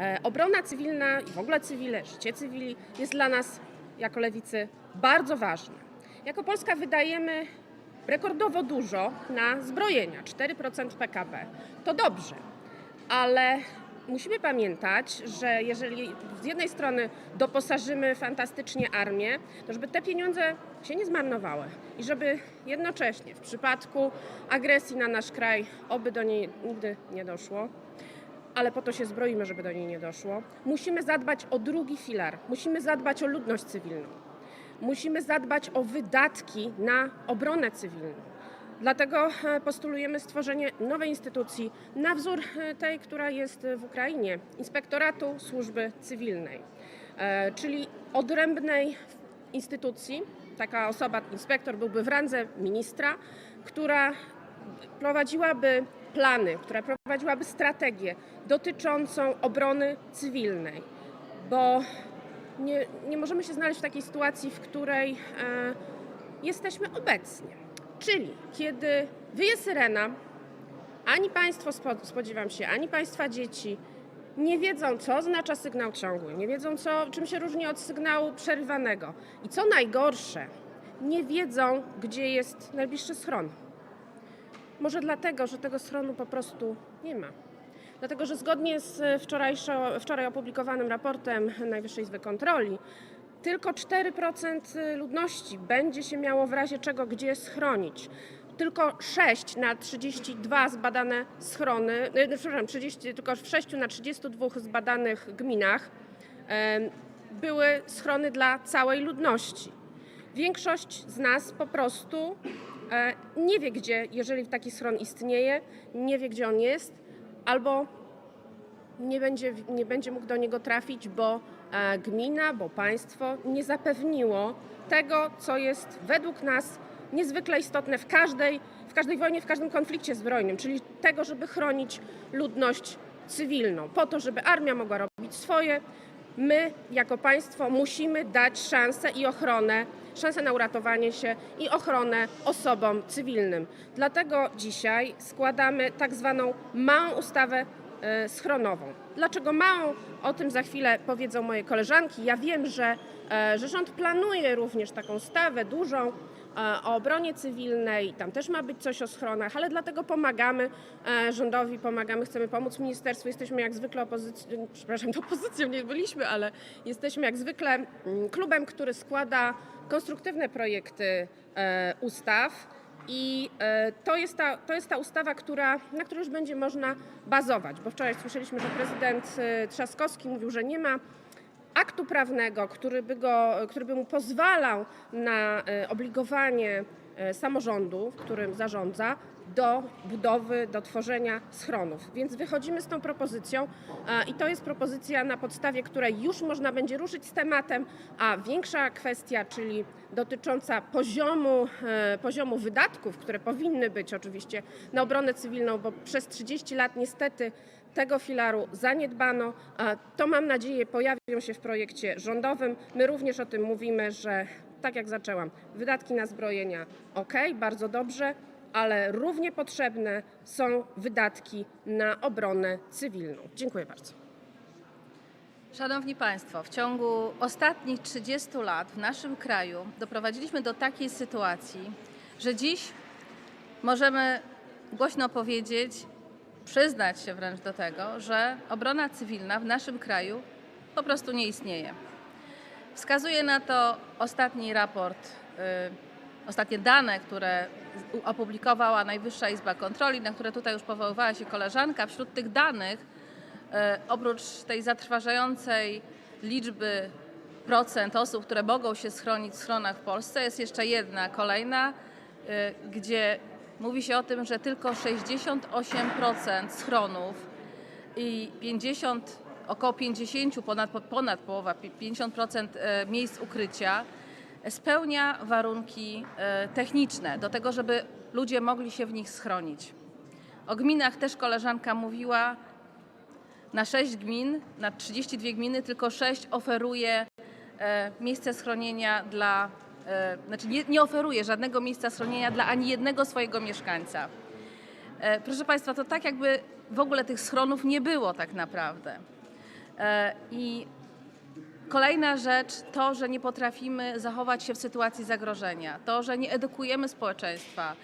E, Obrona cywilna i w ogóle cywile, życie cywili jest dla nas jako lewicy bardzo ważne. Jako Polska wydajemy rekordowo dużo na zbrojenia 4% PKB. To dobrze, ale musimy pamiętać, że jeżeli z jednej strony doposażymy fantastycznie armię, to żeby te pieniądze się nie zmarnowały i żeby jednocześnie w przypadku agresji na nasz kraj, oby do niej nigdy nie doszło, ale po to się zbroimy, żeby do niej nie doszło, musimy zadbać o drugi filar, musimy zadbać o ludność cywilną. Musimy zadbać o wydatki na obronę cywilną. Dlatego e, postulujemy stworzenie nowej instytucji na wzór e, tej, która jest w Ukrainie Inspektoratu Służby Cywilnej, E, czyli odrębnej instytucji. Taka osoba, inspektor byłby w randze ministra, która prowadziłaby plany, która prowadziłaby strategię dotyczącą obrony cywilnej, bo nie, nie możemy się znaleźć w takiej sytuacji, w której e, jesteśmy obecnie. Czyli kiedy wyje syrena, ani Państwo, spo- spodziewam się, ani Państwa dzieci nie wiedzą, co oznacza sygnał ciągły, nie wiedzą, co, czym się różni od sygnału przerywanego. I co najgorsze, nie wiedzą, gdzie jest najbliższy schron. Może dlatego, że tego schronu po prostu nie ma. Dlatego, że zgodnie z wczorajszo, wczoraj opublikowanym raportem Najwyższej Izby Kontroli, tylko 4% ludności będzie się miało w razie czego gdzie schronić. Tylko 6 na 32 zbadane schrony, e, przepraszam, 30, tylko w 6 na 32 zbadanych gminach były schrony dla całej ludności. Większość z nas po prostu e, nie wie, gdzie, jeżeli taki schron istnieje, nie wie, gdzie on jest, albo nie będzie, nie będzie mógł do niego trafić, bo e, gmina, bo państwo nie zapewniło tego, co jest według nas niezwykle istotne w każdej, w każdej wojnie, w każdym konflikcie zbrojnym, czyli tego, żeby chronić ludność cywilną, po to, żeby armia mogła robić swoje. My, jako państwo, musimy dać szansę i ochronę, szansę na uratowanie się i ochronę osobom cywilnym. Dlatego dzisiaj składamy tak zwaną małą ustawę e, schronową. Dlaczego małą? O tym za chwilę powiedzą moje koleżanki. Ja wiem, że, e, że rząd planuje również taką ustawę dużą o obronie cywilnej. Tam też ma być coś o schronach, ale dlatego pomagamy e, rządowi, pomagamy, chcemy pomóc ministerstwu. Jesteśmy jak zwykle opozycją, przepraszam, opozycją nie byliśmy, ale jesteśmy jak zwykle mm, klubem, który składa konstruktywne projekty e, ustaw. I e, to jest, ta, to jest ta ustawa, która, na której już będzie można bazować, bo wczoraj słyszeliśmy, że prezydent e, Trzaskowski mówił, że nie ma aktu prawnego, który by, go, który by mu pozwalał na e, obligowanie e, samorządu, którym zarządza, do budowy, do tworzenia schronów. Więc wychodzimy z tą propozycją i to jest propozycja, na podstawie której już można będzie ruszyć z tematem, a większa kwestia, czyli dotycząca poziomu, e, poziomu wydatków, które powinny być oczywiście na obronę cywilną, bo przez 30 lat niestety tego filaru zaniedbano. To mam nadzieję pojawią się w projekcie rządowym. My również o tym mówimy, że tak jak zaczęłam, wydatki na zbrojenia ok, bardzo dobrze, ale równie potrzebne są wydatki na obronę cywilną. Dziękuję bardzo. Szanowni Państwo, w ciągu ostatnich 30 lat w naszym kraju doprowadziliśmy do takiej sytuacji, że dziś możemy głośno powiedzieć, przyznać się wręcz do tego, że obrona cywilna w naszym kraju po prostu nie istnieje. Wskazuje na to ostatni raport, y, ostatnie dane, które opublikowała Najwyższa Izba Kontroli, na które tutaj już powoływała się koleżanka. Wśród tych danych, e, oprócz tej zatrważającej liczby procent osób, które mogą się schronić w schronach w Polsce, jest jeszcze jedna, kolejna, e, gdzie mówi się o tym, że tylko 68% schronów i 50, około 50, ponad, ponad połowa, 50% e, miejsc ukrycia spełnia warunki e, techniczne do tego, żeby ludzie mogli się w nich schronić. O gminach też koleżanka mówiła. Na 6 gmin, na 32 gminy, tylko 6 oferuje e, miejsce schronienia dla, znaczy nie, nie oferuje żadnego miejsca schronienia dla ani jednego swojego mieszkańca. E, proszę Państwa, to tak jakby w ogóle tych schronów nie było tak naprawdę. E, I Kolejna rzecz to, że nie potrafimy zachować się w sytuacji zagrożenia, to, że nie edukujemy społeczeństwa, e,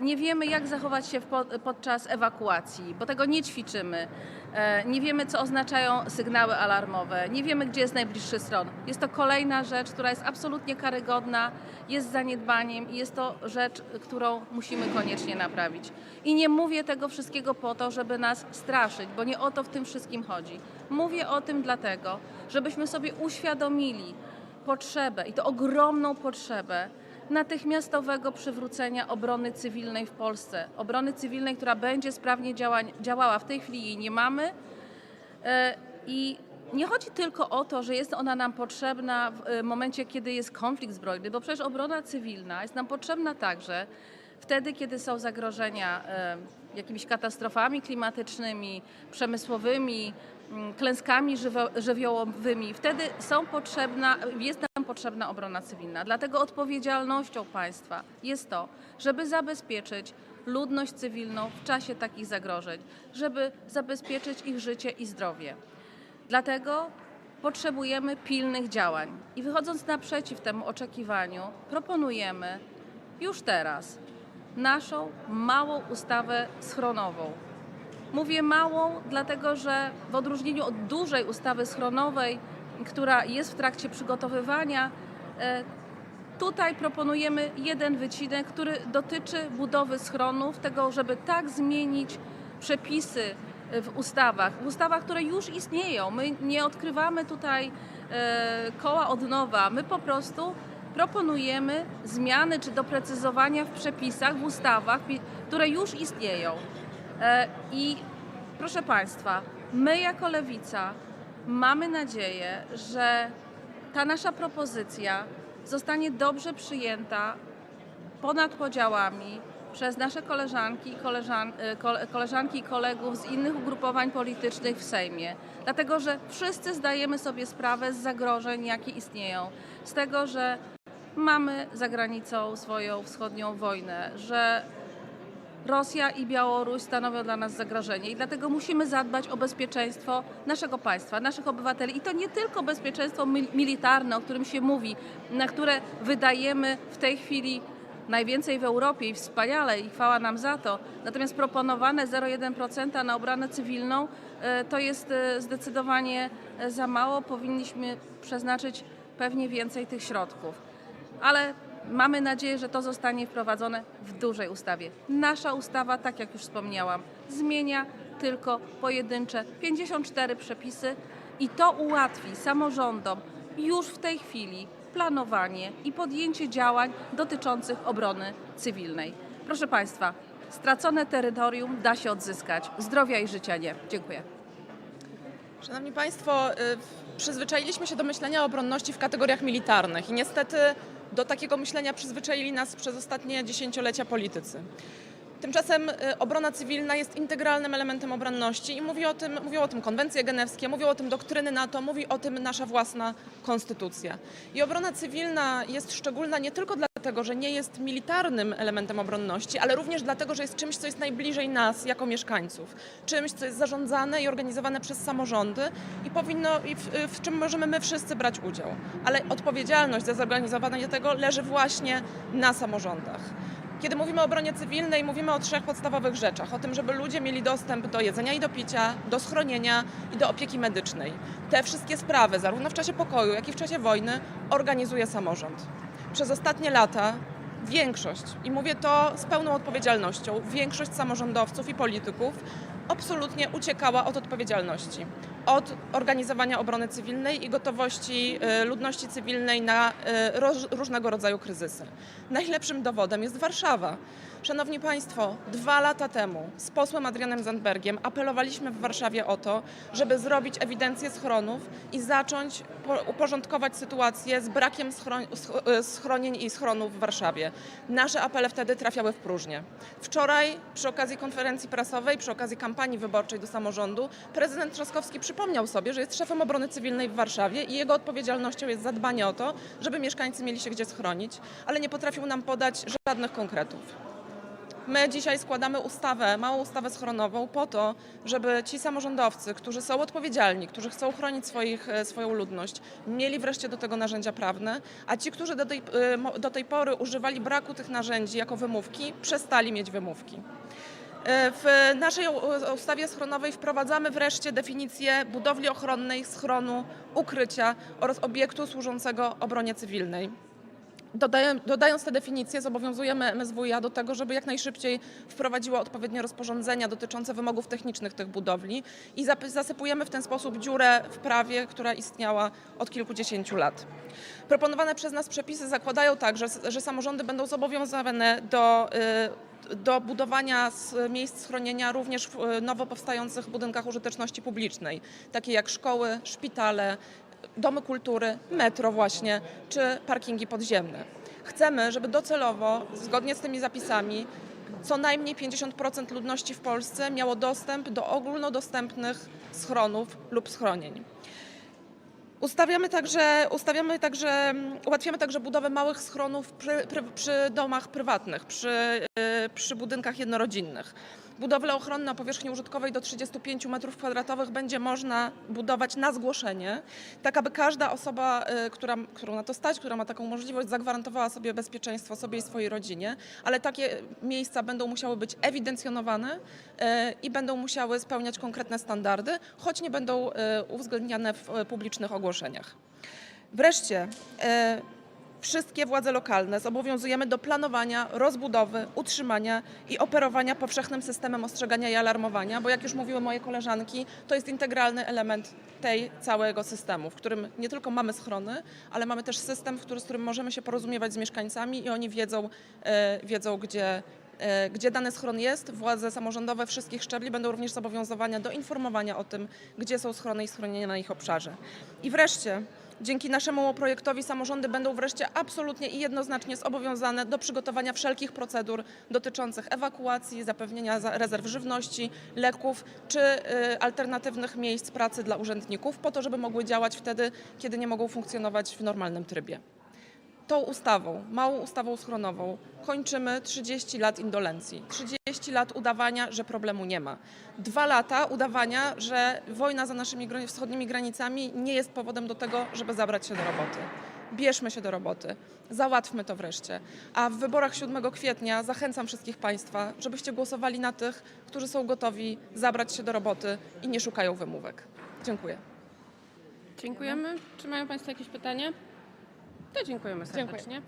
nie wiemy, jak zachować się podczas ewakuacji, bo tego nie ćwiczymy, e, nie wiemy, co oznaczają sygnały alarmowe, nie wiemy, gdzie jest najbliższy stron. Jest to kolejna rzecz, która jest absolutnie karygodna, jest zaniedbaniem i jest to rzecz, którą musimy koniecznie naprawić. I nie mówię tego wszystkiego po to, żeby nas straszyć, bo nie o to w tym wszystkim chodzi. Mówię o tym dlatego, żebyśmy sobie uświadomili potrzebę i to ogromną potrzebę natychmiastowego przywrócenia obrony cywilnej w Polsce. Obrony cywilnej, która będzie sprawnie działa, działała. W tej chwili jej nie mamy. E, I nie chodzi tylko o to, że jest ona nam potrzebna w e, momencie, kiedy jest konflikt zbrojny, bo przecież obrona cywilna jest nam potrzebna także wtedy, kiedy są zagrożenia e, jakimiś katastrofami klimatycznymi, przemysłowymi, mm, klęskami żywiołowymi. Wtedy są potrzebna, jest potrzebna obrona cywilna. Dlatego odpowiedzialnością państwa jest to, żeby zabezpieczyć ludność cywilną w czasie takich zagrożeń, żeby zabezpieczyć ich życie i zdrowie. Dlatego potrzebujemy pilnych działań. I wychodząc naprzeciw temu oczekiwaniu, proponujemy już teraz naszą małą ustawę schronową. Mówię małą, dlatego że w odróżnieniu od dużej ustawy schronowej, która jest w trakcie przygotowywania, e, Tutaj proponujemy jeden wycinek, który dotyczy budowy schronów, tego, żeby tak zmienić przepisy w ustawach, w ustawach, które już istnieją. My nie odkrywamy tutaj e, koła od nowa, my po prostu proponujemy zmiany czy doprecyzowania w przepisach, w ustawach, które już istnieją. E, I proszę Państwa, my jako Lewica mamy nadzieję, że ta nasza propozycja zostanie dobrze przyjęta ponad podziałami przez nasze koleżanki i koleżan, y, kole- koleżanki i kolegów z innych ugrupowań politycznych w Sejmie. Dlatego, że wszyscy zdajemy sobie sprawę z zagrożeń, jakie istnieją. Z tego, że mamy za granicą swoją wschodnią wojnę, że Rosja i Białoruś stanowią dla nas zagrożenie i dlatego musimy zadbać o bezpieczeństwo naszego państwa, naszych obywateli. I to nie tylko bezpieczeństwo mil- militarne, o którym się mówi, na które wydajemy w tej chwili najwięcej w Europie i wspaniale i chwała nam za to. Natomiast proponowane 0,1% na obronę cywilną e, to jest e, zdecydowanie e, za mało. Powinniśmy przeznaczyć pewnie więcej tych środków. Ale mamy nadzieję, że to zostanie wprowadzone w dużej ustawie. Nasza ustawa, tak jak już wspomniałam, zmienia tylko pojedyncze 54 przepisy i to ułatwi samorządom już w tej chwili planowanie i podjęcie działań dotyczących obrony cywilnej. Proszę Państwa, stracone terytorium da się odzyskać, zdrowia i życia nie. Dziękuję. Szanowni Państwo, y, przyzwyczailiśmy się do myślenia o obronności w kategoriach militarnych i niestety do takiego myślenia przyzwyczaili nas przez ostatnie dziesięciolecia politycy. Tymczasem y, obrona cywilna jest integralnym elementem obronności i mówi o tym, mówią o tym konwencje genewskie, mówią o tym doktryny NATO, mówi o tym nasza własna konstytucja. I obrona cywilna jest szczególna nie tylko dlatego, że nie jest militarnym elementem obronności, ale również dlatego, że jest czymś, co jest najbliżej nas jako mieszkańców. Czymś, co jest zarządzane i organizowane przez samorządy i powinno, i w, w czym możemy my wszyscy brać udział. Ale odpowiedzialność za zorganizowanie tego leży właśnie na samorządach. Kiedy mówimy o obronie cywilnej, mówimy o trzech podstawowych rzeczach. O tym, żeby ludzie mieli dostęp do jedzenia i do picia, do schronienia i do opieki medycznej. Te wszystkie sprawy, zarówno w czasie pokoju, jak i w czasie wojny, organizuje samorząd. Przez ostatnie lata większość, i mówię to z pełną odpowiedzialnością, większość samorządowców i polityków absolutnie uciekała od odpowiedzialności, od organizowania obrony cywilnej i gotowości y, ludności cywilnej na roż, różnego rodzaju kryzysy. Najlepszym dowodem jest Warszawa. Szanowni Państwo, dwa lata temu z posłem Adrianem Zandbergiem apelowaliśmy w Warszawie o to, żeby zrobić ewidencję schronów i zacząć po- uporządkować sytuację z brakiem schron- sch- y, schronień i schronów w Warszawie. Nasze apele wtedy trafiały w próżnię. Wczoraj przy okazji konferencji prasowej, przy okazji kampanii wyborczej do samorządu, prezydent Trzaskowski przypomniał sobie, że jest szefem obrony cywilnej w Warszawie i jego odpowiedzialnością jest zadbanie o to, żeby mieszkańcy mieli się gdzie schronić, ale nie potrafił nam podać żadnych konkretów. My dzisiaj składamy ustawę, małą ustawę schronową po to, żeby ci samorządowcy, którzy są odpowiedzialni, którzy chcą chronić swoich, e, swoją ludność, mieli wreszcie do tego narzędzia prawne, a ci, którzy do tej, e, do tej pory używali braku tych narzędzi jako wymówki, przestali mieć wymówki. E, W naszej ustawie schronowej wprowadzamy wreszcie definicję budowli ochronnej, schronu, ukrycia oraz obiektu służącego obronie cywilnej. Dodając te definicje, zobowiązujemy MSWiA do tego, żeby jak najszybciej wprowadziło odpowiednie rozporządzenia dotyczące wymogów technicznych tych budowli i zasypujemy w ten sposób dziurę w prawie, która istniała od kilkudziesięciu lat. Proponowane przez nas przepisy zakładają także, że samorządy będą zobowiązane do, y, do budowania miejsc schronienia również w y, nowo powstających budynkach użyteczności publicznej, takie jak szkoły, szpitale, domy kultury, metro właśnie, czy parkingi podziemne. Chcemy, żeby docelowo, zgodnie z tymi zapisami, co najmniej 50% ludności w Polsce miało dostęp do ogólnodostępnych schronów lub schronień. Ustawiamy także, ustawiamy także, ułatwiamy także budowę małych schronów przy, przy, przy domach prywatnych, przy, y, przy budynkach jednorodzinnych. Budowle ochronne o powierzchni użytkowej do 35 m2 będzie można budować na zgłoszenie, tak aby każda osoba, y, która, którą na to stać, która ma taką możliwość, zagwarantowała sobie bezpieczeństwo sobie i swojej rodzinie, ale takie miejsca będą musiały być ewidencjonowane y, i będą musiały spełniać konkretne standardy, choć nie będą y, uwzględniane w publicznych ogłoszeniach. Wreszcie wszystkie władze lokalne zobowiązujemy do planowania, rozbudowy, utrzymania i operowania powszechnym systemem ostrzegania i alarmowania, bo jak już mówiły moje koleżanki, to jest integralny element tej całego systemu, w którym nie tylko mamy schrony, ale mamy też system, w który, z którym możemy się porozumiewać z mieszkańcami i oni wiedzą, e, wiedzą gdzie, e, gdzie dany schron jest. Władze samorządowe wszystkich szczebli będą również zobowiązywane do informowania o tym, gdzie są schrony i schronienia na ich obszarze. I wreszcie, dzięki naszemu projektowi samorządy będą wreszcie absolutnie i jednoznacznie zobowiązane do przygotowania wszelkich procedur dotyczących ewakuacji, zapewnienia za- rezerw żywności, leków czy y, alternatywnych miejsc pracy dla urzędników, po to, żeby mogły działać wtedy, kiedy nie mogą funkcjonować w normalnym trybie. Tą ustawą, małą ustawą schronową, kończymy 30 lat indolencji, 30 lat udawania, że problemu nie ma. Dwa lata udawania, że wojna za naszymi wschodnimi granicami nie jest powodem do tego, żeby zabrać się do roboty. Bierzmy się do roboty, załatwmy to wreszcie. A w wyborach 7 kwietnia zachęcam wszystkich Państwa, żebyście głosowali na tych, którzy są gotowi zabrać się do roboty i nie szukają wymówek. Dziękuję. Dziękujemy. Czy mają Państwo jakieś pytanie? To dziękujemy Dziękuję. serdecznie.